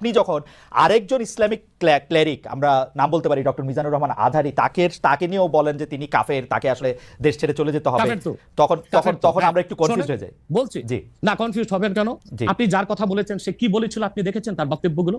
আপনি যখন আরেকজন ইসলামিক ক্লা- ক্লেরিক আমরা নাম বলতে পারি ডক্টর মিজানুর রহমান আধারি তাকে তাকে নিয়েও বলেন যে তিনি কাফের তাকে আসলে দেশ ছেড়ে চলে যেতে হবে তখন তখন তখন হ্যাঁ। আমরা একটু কনফিউজ হয়ে যাই বলছি জি। না কনফিউজ হবেন কেন। আপনি যার কথা বলেছেন সে কি বলেছিল আপনি দেখেছেন তার বক্তব্যগুলো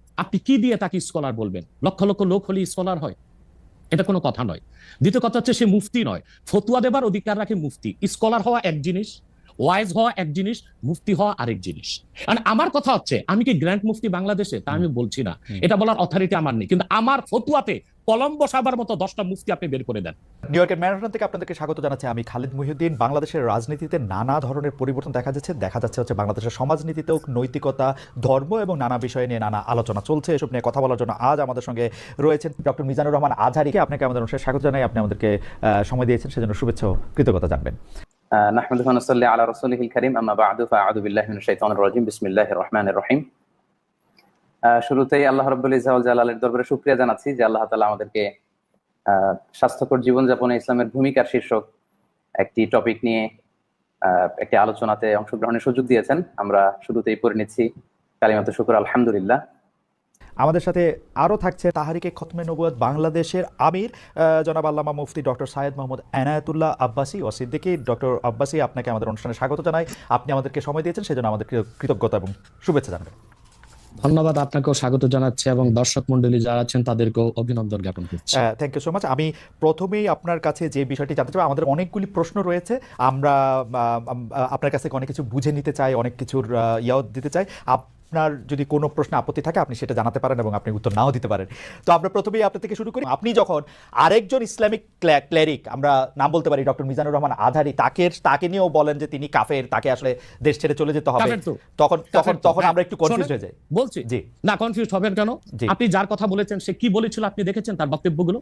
আপনি কি দিয়ে তাকে স্কলার বলবেন? লক্ষ লক্ষ লোক হলে স্কলার হয়। এটা কোনো কথা নয়। দ্বিতীয় কথা হচ্ছে সে মুফতি নয়। ফতুয়া দেবার অধিকার রাখে মুফতি। স্কলার হওয়া এক জিনিস ওয়াইজ হওয়া এক জিনিস মুফতি হওয়া আরেক জিনিস। মানে আমার কথা হচ্ছে আমি কি গ্র্যান্ড মুফতি বাংলাদেশে তা আমি বলছি না। এটা বলার অথরিটি আমার নেই। কিন্তু আমার ফতুয়াতে কলম বসাবার মতো দশটা মুফতি আপনি বের করে দেন। নিউ ইয়র্কের ম্যানহাটন থেকে আপনাদেরকে স্বাগত জানাচ্ছি। আমি খালিদ মহিউদ্দিন। বাংলাদেশের রাজনীতিতে নানা ধরনের পরিবর্তন দেখা যাচ্ছে। দেখা যাচ্ছে হচ্ছে বাংলাদেশের সমাজনীতিতেও নৈতিকতা ধর্ম এবং নানা বিষয় নিয়ে নানা আলোচনা চলছে। এসব নিয়ে কথা বলার জন্য আজ আমাদের সঙ্গে রয়েছেন ডক্টর মিজানুর রহমান আজহারিকে আপনাকে আমাদের অনুষ্ঠানে স্বাগত জানাই। আপনি আমাদেরকে সময় দিয়েছেন। সেজন্য শুভেচ্ছা কৃতজ্ঞতা জানবেন। نحمده ونصلي على رسوله الكريم أما بعد فأعوذ بالله من الشيطان الرجيم بسم الله الرحمن الرحيم আহ, শুরুতেই আল্লাহ রব্বুল ইজাউল জালালের দরবারে শুকরিয়া জানাচ্ছি যে আল্লাহ তাআলা আমাদেরকে আহ, স্বাস্থ্যকর জীবনযাপনে ইসলামের ভূমিকার শীর্ষক একটি টপিক নিয়ে আহ, একটি আলোচনাতে অংশগ্রহণের সুযোগ দিয়েছেন আমরা শুরুতেই পড়ে নিচ্ছি কালিমাত শুকুর আলহামদুলিল্লাহ আমাদের সাথে আরও থাকছে তাহারিকে খতমে নবুয়াত বাংলাদেশের আমির জনাব আল্লামা মুফতি ডক্টর সায়েদ মোহাম্মদ এনায়েতুল্লাহ আব্বাসি ও সিদ্দিকী। ডক্টর আব্বাসি আপনাকে আমাদের অনুষ্ঠানে স্বাগত জানাই। আপনি আমাদেরকে সময় দিয়েছেন সেজন্য আমাদের কৃতজ্ঞতা এবং শুভেচ্ছা জানাবেন। ধন্যবাদ আপনাকেও স্বাগত জানাচ্ছি এবং দর্শক মন্ডলী যারা আছেন তাদেরকেও অভিনন্দন জ্ঞাপন করছি। থ্যাংক ইউ সো মাচ আমি প্রথমেই আপনার কাছে যে বিষয়টি জানতে চাই আমাদের অনেকগুলি প্রশ্ন রয়েছে। আমরা আপনার কাছে অনেক কিছু বুঝে নিতে চাই অনেক কিছুর ইয়াও দিতে চাই। আপনার যদি কোনো প্রশ্ন আপত্তি থাকে আপনি সেটা জানাতে পারেন এবং আপনি উত্তর নাও দিতে পারেন। তো আমরা প্রথমেই আপনার থেকে শুরু করি। আপনি যখন আরেকজন ইসলামিক ক্লা- ক্লেরিক আমরা নাম বলতে পারি ডক্টর মিজানুর রহমান আধারি তাকে তাকে নিয়েও বলেন যে তিনি কাফের তাকে আসলে দেশ ছেড়ে চলে যেতে হবে। তখন তখন তখন হ্যাঁ। আমরা একটু কনফিউজ হয়ে যাই। বলছি। জি। না কনফিউজ হবেন কেন। আপনি যার কথা বলেছেন সে কি বলেছিল আপনি দেখেছেন তার বক্তব্যগুলো?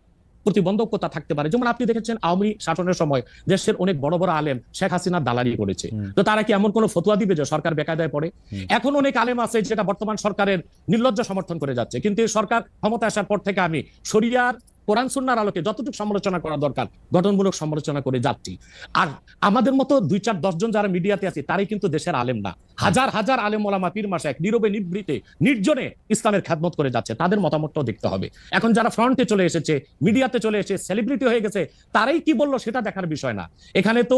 প্রতিবন্ধকতা থাকতে পারে। যেমন আপনি দেখেছেন আওয়ামী শাসনের সময় দেশের অনেক বড় বড় আলেম শেখ হাসিনা দালালি করেছে। তো তারা কি এমন কোন ফতুয়া দিবে যে সরকার বেকায়দায় পড়ে? এখন অনেক আলেম আছে যেটা বর্তমান সরকারের নির্লজ্জ সমর্থন করে যাচ্ছে। কিন্তু সরকার ক্ষমতা আসার পর থেকে আমি শরিয়ার কোরআন সুন্নার আলোকে যতটুকু সমালোচনা করা দরকার, গঠনমূলক সমালোচনা করে যাচ্ছি। আর আমাদের মতো দুই চার দশজন যারা মিডিয়াতে আছে, তারাই কিন্তু দেশের আলেম না। হাজার হাজার আলেম ওলামা পীর মাসে মাসাক নীরবে নিবৃতে নির্জনে ইসলামের খ্যাতমত করে যাচ্ছে। তাদের মতামতটাও দেখতে হবে। এখন যারা ফ্রন্টে চলে এসেছে মিডিয়াতে চলে এসে সেলিব্রিটি হয়ে গেছে, তারাই কি বলল সেটা দেখার বিষয় না। এখানে তো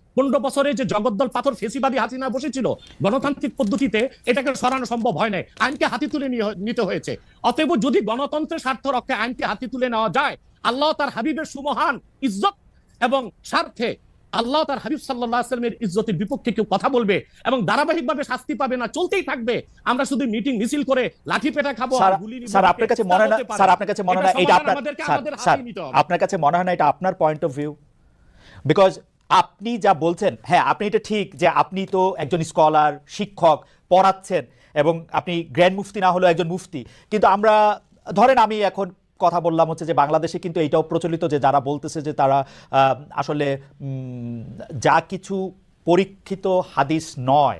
পনেরো বছরে যে জগদ্দল পাথর ফেসিবাদী হাসিনা বসেছিল গণতান্ত্রিক পদ্ধতিতে এটাকে সরানো সম্ভব হয় নাই। আইনকে হাতে তুলে নিতে হয়েছে। অতএব যদি গণতন্ত্রের স্বার্থ রক্ষে আইনকে হাতে তুলে নেওয়া যায় আল্লাহ তার হাবিবের সুমহান ইজ্জত এবং স্বার্থে আল্লাহ তার হাবিব সাল্লাহ আসলামের ইজ্জতের বিপক্ষে কেউ কথা বলবে এবং ধারাবাহিকভাবে শাস্তি পাবে না চলতেই থাকবে। আমরা শুধু মিটিং মিছিল করে লাঠি পেটা খাব স্যার কাছে মনে হয় স্যার কাছে মনে হয় এটা। আপনার কাছে মনে হয় না এটা আপনার পয়েন্ট অফ ভিউ বিকজ আপনি যা বলছেন হ্যাঁ আপনি এটা ঠিক যে আপনি তো একজন স্কলার, শিক্ষক, পড়াচ্ছেন এবং আপনি গ্র্যান্ড মুফতি না হলেও একজন মুফতি। কিন্তু আমরা, ধরেন আমি এখন কথা বললাম হচ্ছে যে বাংলাদেশে কিন্তু এটাও প্রচলিত যে যারা বলতেছে যে তারা আসলে যা কিছু পরীক্ষিত হাদিস নয়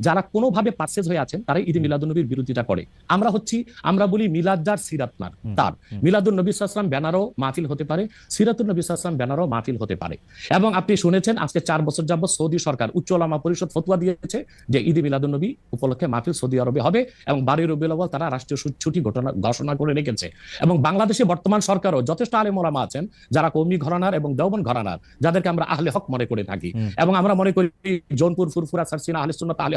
যারা কোনোভাবে পার্সেজ হয়ে আছেন তারাই ঈদে মিলাদুন্নবীর বিরোধিতা করে। আমরা হচ্ছি আমরা বলি মিলাদ যার সিরাত নার তার। মিলাদুল নবী সাল্লাম ব্যানারও মাহফিল হতে পারে সিরাতুল নবী সাল্লাম ব্যানারও মাহফিল হতে পারে। এবং আপনি শুনেছেন আজকে চার বছর যাবত সৌদি সরকার উচ্চ ওলামা পরিষদ ফতুয়া দিয়েছে যে ঈদে মিলাদুল নবী উপলক্ষে মাহফিল সৌদি আরবে হবে এবং বাড়ির রবিউল আউয়াল তারা রাষ্ট্রীয় ছুটি ঘটনা ঘোষণা করে রেখেছে। এবং বাংলাদেশে বর্তমান সরকারও যথেষ্ট আলেম ওলামা আছেন যারা কৌমি ঘরানার এবং দেওবন ঘরানার যাদেরকে আমরা আহলে হক মনে করে থাকি। এবং আমরা মনে করি জৌনপুর ফুরফুরা সারসিনা আহলে সুন্নাত আহলে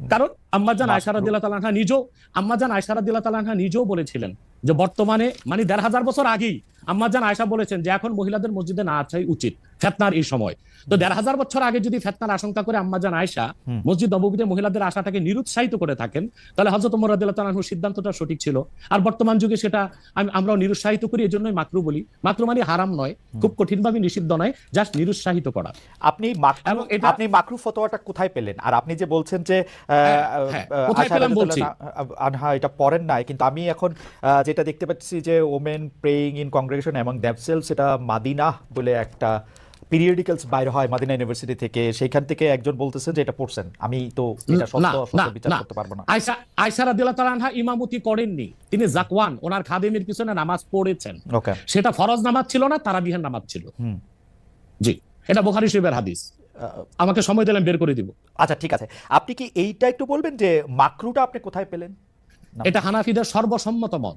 কারণ আম্মাজান। আয়সারা দিল্লা তালানহা নিজেও আম্মাজান আয়সারা দিল্লা তালানহা নিজেও বলেছিলেন যে বর্তমানে মানে দেড় হাজার বছর আগেই আম্মাজান আয়সা বলেছেন যে এখন মহিলাদের মসজিদে না আসাই উচিত ফেতনার এই সময়। তো দেড় হাজার বছর আগে যদি ফেতনার আশঙ্কা করে আম্মাজান আয়সা মসজিদ নববীতে মহিলাদের আশাটাকে নিরুৎসাহিত করে থাকেন তাহলে হজরত তাআলার সিদ্ধান্তটা সঠিক ছিল। আর বর্তমান যুগে সেটা আমি- আমরাও নিরুৎসাহিত করি এজন্যই মাকরু বলি। মাকরু মানে হারাম নয় খুব কঠিনভাবে নিষিদ্ধ নয় জাস্ট নিরুৎসাহিত করা। আপনি এবং এটা- আপনি মাকরু ফতোয়াটা কোথায় পেলেন? আর আপনি যে বলছেন যে হ্যাঁ, আহ, কোথায় রাদিয়াল্লাহু বলছি। আনহা এটা পড়েন নাই কিন্তু আমি এখন যেটা দেখতে পাচ্ছি যে ওমেন প্রেইং ইন কংগ্রেগেশন এবং দ্যাপসেলস এটা মাদিনা বলে একটা পিরিয়ডিক্যালস বাইরে হয় মাদিনা ইউনিভার্সিটি থেকে। সেইখান থেকে একজন বলতেছেন যে এটা পড়ছেন। আমি তো এটা সত্য অসত্য বিচার করতে পারব না। আয়সা আয়সা রাদিয়াল্লাহু তাআলা ইমামতি করেননি। তিনি জাকওয়ান ওনার খাদেমের পিছনে নামাজ পড়েছেন। ওকে সেটা ফরজ নামাজ ছিল না তারাবিহের নামাজ ছিল। হুম। জি এটা বুখারী শরীফের হাদিস। আমাকে সময় দিলেন বের করে দিব। আচ্ছা ঠিক আছে। আপনি কি এইটা একটু বলবেন যে মাকরুটা আপনি কোথায় পেলেন? এটা হানাফিদের সর্বসম্মত মত।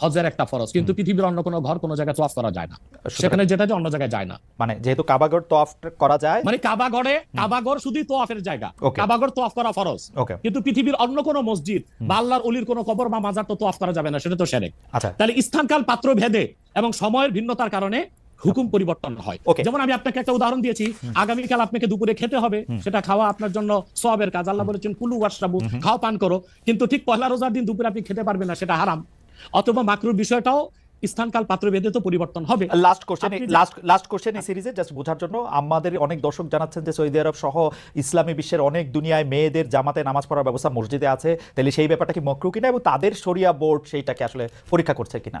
হজের একটা ফরজ কিন্তু পৃথিবীর অন্য কোনো ঘর কোনো জায়গায় তোয়াফ করা যায় না। সেখানে যেটা যে অন্য জায়গায় যায় না। মানে যেহেতু কাবাগর তো করা যায় মানে কাবাগরে কাবাগর শুধুই তোয়াফের জায়গা. কাবাগর তোয়াফ করা ফরজ। কিন্তু পৃথিবীর অন্য কোনো মসজিদ বা আল্লাহর অলির কোনো কবর বা মাজার তো তোয়াফ করা যাবে না সেটা তো সেরেক। আচ্ছা। তাহলে স্থানকাল পাত্র ভেদে এবং সময়ের ভিন্নতার কারণে হুকুম পরিবর্তন হয়। যেমন আমি আপনাকে একটা উদাহরণ দিয়েছি আগামীকাল আপনাকে দুপুরে খেতে হবে সেটা খাওয়া আপনার জন্য সবের কাজ। আল্লাহ বলেছেন কুলু ওয়াশরাবু খাও পান করো। কিন্তু ঠিক পহেলা রোজার দিন দুপুরে আপনি খেতে পারবেন না সেটা হারাম। অথবা মাকরুর বিষয়টাও স্থানকাল পাত্র ভেদে তো পরিবর্তন হবে। Last question last last question এই সিরিজে জাস্ট বোঝার জন্য আমাদের অনেক দর্শক জানাচ্ছেন যে সৌদি আরব সহ ইসলামী বিশ্বের অনেক দুনিয়ায় মেয়েদের জামাতে নামাজ পড়ার ব্যবস্থা মসজিদে আছে। তাহলে সেই ব্যাপারটা কি মকরু কিনা এবং তাদের শরিয়া বোর্ড সেইটাকে আসলে পরীক্ষা করছে কিনা?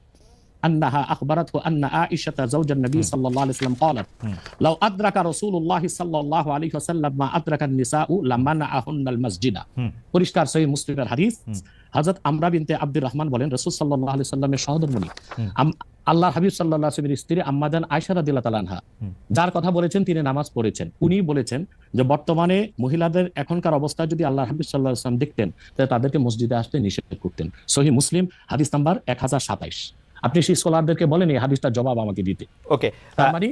أنها أخبرته أن عائشة زوج النبي صلى الله عليه وسلم قالت لو أدرك رسول الله صلى الله عليه وسلم ما أدرك النساء لمنعهن المسجد হুম। পরিষ্কার সহি মুসলিমের হাদিস হযরত আমরা বিনতে আব্দুর রহমান বলেন রাসূল সাল্লাল্লাহু আলাইহি সাল্লামের সহধর্মিণী আম- আল্লাহ হাবিব সাল্লাল্লাহু আলাইহি ওয়াসাল্লামের স্ত্রী আম্মাজান আয়েশা রাদিয়াল্লাহু তাআলা আনহা যার কথা বলেছেন তিনি নামাজ পড়েছেন উনি বলেছেন যে বর্তমানে মহিলাদের এখনকার অবস্থা যদি আল্লাহ হাবিব সাল্লাল্লাহু আলাইহি ওয়াসাল্লাম দেখতেন তাহলে তাদেরকে মসজিদে আসতে নিষেধ করতেন সহি মুসলিম হাদিস নাম্বার এক হাজার সাতাইশ আপনি সেই স্কলারদেরকে বলেন এই হাদিসটার জবাব আমাকে দিতে। ওকে তার মানে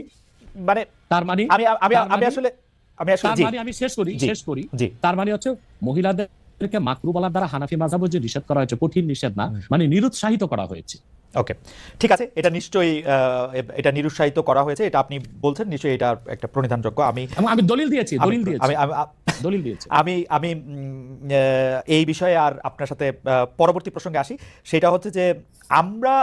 মানে তার মানে আমি আমি আমি মানে- আসলে আমি আসলে তার মানে আমি শেষ করি শেষ করি। তার মানে হচ্ছে মহিলাদেরকে মাকরু বলার দ্বারা হানাফি যে নিষেধ করা হয়েছে কঠিন নিষেধ না মানে নিরুৎসাহিত করা হয়েছে। ওকে ঠিক আছে এটা নিশ্চয়ই এটা নিরুৎসাহিত করা হয়েছে এটা আপনি বলছেন নিশ্চয়ই এটা একটা প্রণিধানযোগ্য আমি আমি দলিল দিয়েছি দলিল দিয়েছি। আমি দলিল দিয়েছি। আমি আমি এই বিষয়ে আর আপনার সাথে পরবর্তী প্রসঙ্গে আসি সেটা হচ্ছে যে আমরা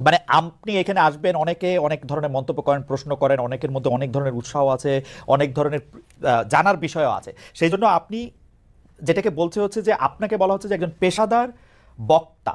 মানে আপনি এখানে আসবেন, অনেকে অনেক ধরনের মন্তব্য করেন, প্রশ্ন করেন, অনেকের মধ্যে অনেক ধরনের উৎসাহ আছে, অনেক ধরনের জানার বিষয়ও আছে। সেই জন্য আপনি যেটাকে বলছে হচ্ছে যে, আপনাকে বলা হচ্ছে যে একজন পেশাদার বক্তা।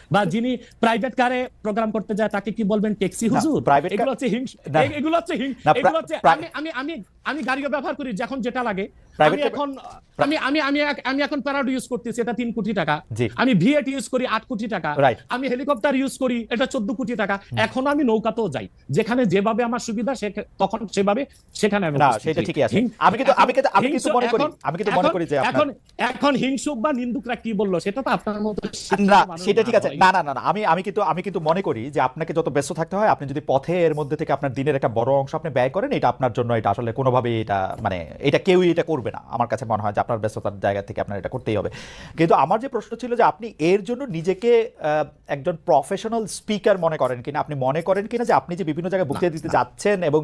বা যিনি প্রাইভেট কারে প্রোগ্রাম করতে যায় তাকে কি বলবেন ট্যাক্সি হুজুর? এগুলো হচ্ছে হিংস এগুলো হচ্ছে হিং না, প্রা- এগুলো হচ্ছে আমি আমি আমি আমি গাড়িও ব্যবহার করি যখন যেটা লাগে। আমি এখন আমি আমি আমি আমি এখন প্যারাড ইউজ করতেছি এটা তিন কোটি টাকা। আমি ভিএট ইউজ করি আট কোটি টাকা। আমি হেলিকপ্টার ইউজ করি এটা চোদ্দ কোটি টাকা। এখন আমি নৌকাতেও যাই। যেখানে যেভাবে আমার সুবিধা সে- তখন সেভাবে সেখানে আমি না, সেটা। ঠিকই আছে। আমি কিন্তু- এখন- আমি কিন্তু- আমি কিন্তু হিংসুক- মনে করি- আমি কিন্তু মনে করি যে এখন এখন হিংসুক বা নিন্দুকরা কি বলল? সেটা তো আপনার মতো সেটা ঠিক আছে। না না না আমি আমি কিন্তু আমি কিন্তু মনে করি যে আপনাকে যত ব্যস্ত থাকতে হয় আপনি যদি পথে এর মধ্যে থেকে আপনার দিনের একটা বড় অংশ আপনি ব্যয় করেন এটা আপনার জন্য এটা আসলে কোনোভাবেই এটা মানে এটা কেউই এটা করবে না। আমার কাছে মনে হয় যে আপনার ব্যস্ততার জায়গা থেকে আপনার এটা করতেই হবে। কিন্তু আমার যে প্রশ্ন ছিল যে আপনি এর জন্য নিজেকে একজন প্রফেশনাল স্পিকার মনে করেন কিনা আপনি মনে করেন কিনা যে আপনি যে বিভিন্ন জায়গায় বক্তৃতা দিতে যাচ্ছেন এবং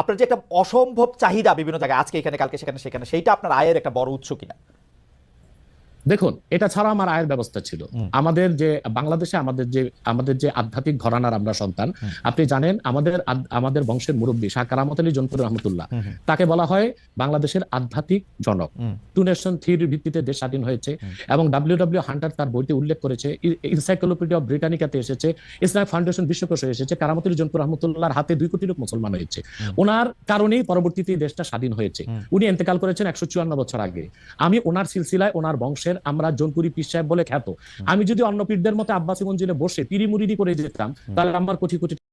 আপনার যে একটা অসম্ভব চাহিদা বিভিন্ন জায়গায় আজকে এখানে কালকে সেখানে সেখানে সেইটা আপনার আয়ের একটা বড় উৎস কিনা? দেখুন এটা ছাড়া আমার আয়ের ব্যবস্থা ছিল। আমাদের যে বাংলাদেশে আমাদের যে আমাদের যে আধ্যাত্মিক ঘরানার আমরা সন্তান আপনি জানেন আমাদের আমাদের বংশের মুরব্বী শাহ কারামত আলী জনপুর রহমতুল্লাহ তাকে বলা হয় বাংলাদেশের আধ্যাত্মিক জনক। টু নেশন থিওরির ভিত্তিতে দেশ স্বাধীন হয়েছে এবং ডাব্লিউ ডাব্লিউ হান্টার তার বইতে উল্লেখ করেছে। ইনসাইক্লোপিডিয়া অফ ব্রিটানিকাতে এসেছে। ইসলামিক ফাউন্ডেশন বিশ্বকোষে এসেছে। কারামত আলী জনপুর রহমতুল্লাহর হাতে দুই কোটি লোক মুসলমান হয়েছে। ওনার কারণেই পরবর্তীতে দেশটা স্বাধীন হয়েছে। উনি এন্তেকাল করেছেন একশো চুয়ান্ন বছর আগে। আমি ওনার সিলসিলায় ওনার বংশের আমরা জনপুরি পীর সাহেব বলে খ্যাত। আমি যদি অন্য পীরদের মতো আব্বাসী মঞ্জিলে বসে পিড়ি মুড়িদি করে যেতাম তাহলে আমার কোটি কোটি